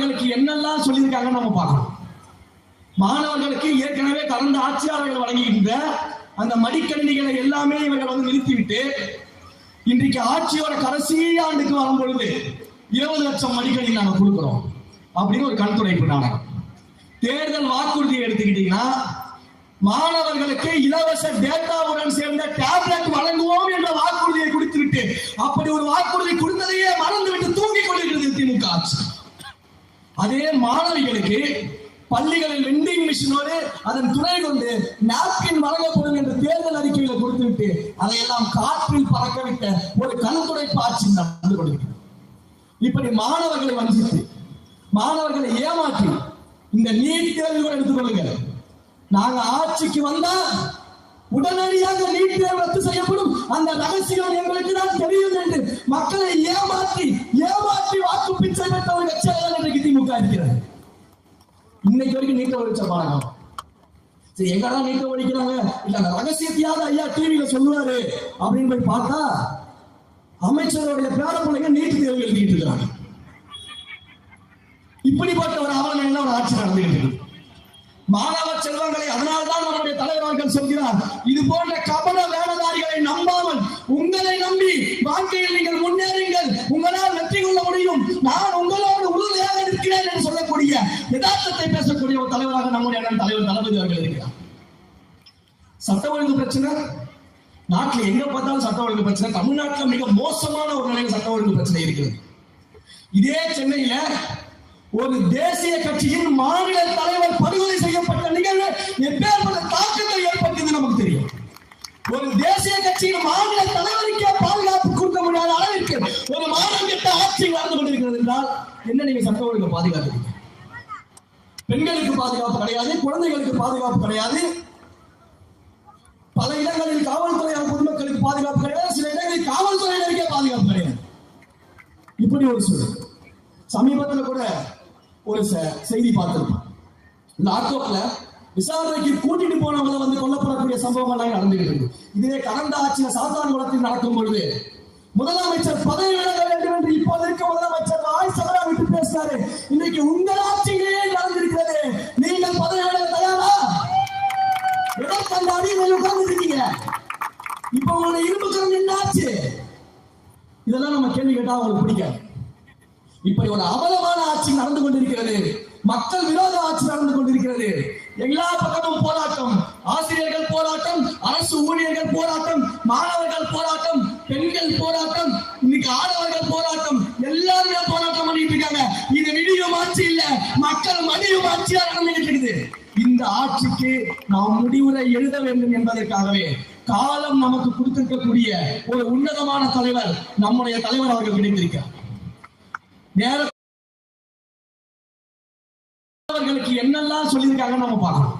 மாணவர்களுக்கு என்னெல்லாம் சொல்லியிருக்காங்கன்னு நம்ம பார்க்கணும். மாணவர்களுக்கு ஏற்கனவே கடந்த ஆட்சியாளர்கள் வழங்குகின்ற அந்த மடிக்கணினிகளை எல்லாமே இவர்கள் வந்து நிறுத்திவிட்டு இன்றைக்கு ஆட்சியோட கடைசி ஆண்டுக்கு வரும் பொழுது இருபது லட்சம் மடிக்கணினி நாங்கள் கொடுக்குறோம் அப்படின்னு ஒரு கண்துடைப்பு நாடகம் தேர்தல் வாக்குறுதியை எடுத்துக்கிட்டீங்கன்னா மாணவர்களுக்கு இலவச டேட்டாவுடன் சேர்ந்த டேப்லெட் வழங்குவோம் என்ற வாக்குறுதியை கொடுத்துவிட்டு அப்படி ஒரு வாக்குறுதி கொடுத்ததையே மறந்துவிட்டு தூங்கிக் கொண்டிருக்கிறது திமுக ஆட்சி. அதே மாணவிகளுக்கு பள்ளிகளில் வெண்டிங் மிஷினோடு அதன் துணை கொண்டு நாப்கின் வழங்கப்படும் என்று தேர்தல் அறிக்கையில கொடுத்துவிட்டு அதையெல்லாம் காற்றில் பறக்கவிட்ட ஒரு கண்துடைப்பு ஆட்சி நடந்து கொண்டிருக்கிறது இப்படி மாணவர்களை வஞ்சித்து மாணவர்களை ஏமாற்றி இந்த நீட் தேர்வுகளை எடுத்துக்கொள்ளுங்கள் நாங்க ஆட்சிக்கு வந்தா உடனடியாக நீட் தேர்வு ரத்து செய்யப்படும். அந்த ரகசியம் எங்களுக்கு தான் தெரியும் என்று மக்களை ஏமாற்றி ஏமாற்றி வாக்கு பிச்சை பெற்ற ஒரு கட்சியாக இன்றைக்கு திமுக இருக்கிறது. இன்னைக்கு வரைக்கும் நீட்ட ஒழிச்ச பாடம் சரி எங்கடா நீட்ட ஒழிக்கிறாங்க இல்ல அந்த ரகசியத்தையாவது ஐயா டிவியில சொல்லுவாரு அப்படின்னு போய் பார்த்தா அமைச்சருடைய பேர பிள்ளைங்க நீட்டு தேர்வு எழுதிட்டு இருக்கிறாங்க. இப்படிப்பட்ட ஒரு அவலம் ஒரு ஆட்சி நடந்துகிட்டு மாணவ செல்வங்களை அதனால்தான் நம்முடைய தலைவர்கள் சொல்கிறார். இது போன்ற கபல வேடதாரிகளை நம்பாமல் உங்களை நம்பி வாழ்க்கையில் நீங்கள் முன்னேறுங்கள். உங்களால் வெற்றி கொள்ள முடியும். நான் உங்களோடு உறுதியாக இருக்கிறேன் என்று சொல்லக்கூடிய யதார்த்தத்தை பேசக்கூடிய ஒரு தலைவராக நம்முடைய அண்ணன் தலைவர் தளபதி அவர்கள் இருக்கிறார். சட்ட ஒழுங்கு பிரச்சனை நாட்டில் எங்க பார்த்தாலும் சட்ட ஒழுங்கு பிரச்சனை தமிழ்நாட்டில் மிக மோசமான ஒரு நிலையில் சட்ட ஒழுங்கு பிரச்சனை இருக்கிறது. இதே சென்னையில ஒரு தேசிய கட்சியின் மாநில தலைவர் படுகொலை செய்யப்பட்ட நிகழ்வு எப்பேற்பட்ட தாக்கத்தை ஏற்படுத்தியது நமக்கு தெரியும். ஒரு தேசிய கட்சியின் மாநில தலைவருக்கே பாதுகாப்பு கொடுக்க முடியாத அளவிற்கு ஒரு மாநில ஆட்சி நடந்து கொண்டிருக்கிறது என்றால் என்ன நீங்க சட்ட ஒழுங்கு பாதுகாக்கிறீங்க? பெண்களுக்கு பாதுகாப்பு கிடையாது குழந்தைகளுக்கு பாதுகாப்பு கிடையாது. பல இடங்களில் காவல்துறையால் பொதுமக்களுக்கு பாதுகாப்பு கிடையாது சில இடங்களில் காவல்துறையினருக்கே பாதுகாப்பு கிடையாது. இப்படி ஒரு சூழல். சமீபத்தில் கூட ஒரு செய்தி பார்த்திருப்போம். லாக்அப்ல விசாரணைக்கு கூட்டிட்டு போனவங்க வந்து கொல்லப்படக்கூடிய சம்பவங்கள் நடந்துகிட்டு இருக்கு. இதுவே கடந்த ஆட்சியில சாத்தான் குளத்தில் நடக்கும் பொழுது முதலமைச்சர் பதவி விலக வேண்டும் என்று இப்போது இருக்க முதலமைச்சர் வாய் சகரா விட்டு பேசினாரு. இன்னைக்கு உங்கள் ஆட்சியிலேயே நடந்திருக்கிறது. நீங்கள் பதவி விலக தயாரா? இடத்தந்த அடியில் உட்கார்ந்து இருக்கீங்க இப்ப உங்களுடைய இரும்பு கரம் என்னாச்சு? இதெல்லாம் நம்ம கேள்வி கேட்டா அவங்களுக்கு பிடிக்காது. இப்படி ஒரு அவலமான ஆட்சி நடந்து கொண்டிருக்கிறது. மக்கள் விரோத ஆட்சி நடந்து கொண்டிருக்கிறது. எல்லா பக்கமும் போராட்டம். ஆசிரியர்கள் போராட்டம் அரசு ஊழியர்கள் போராட்டம் மாணவர்கள் போராட்டம் பெண்கள் போராட்டம் இன்னைக்கு ஆடவர்கள் போராட்டம் எல்லாருமே போராட்டம் பண்ணிட்டு இருக்காங்க. இது விடியும் ஆட்சி இல்ல மக்கள் மடியும் ஆட்சியா நடந்துகிட்டு இருக்குது. இந்த ஆட்சிக்கு நாம் முடிவுரை எழுத வேண்டும் என்பதற்காகவே காலம் நமக்கு கொடுத்திருக்கக்கூடிய ஒரு உன்னதமான தலைவர் நம்முடைய தலைவர் அவர்கள் கிடைத்திருக்கிறார் நேரங்களுக்கு அவர்களுக்கு என்னெல்லாம் சொல்லியிருக்காங்கன்னு நம்ம பார்க்கணும்.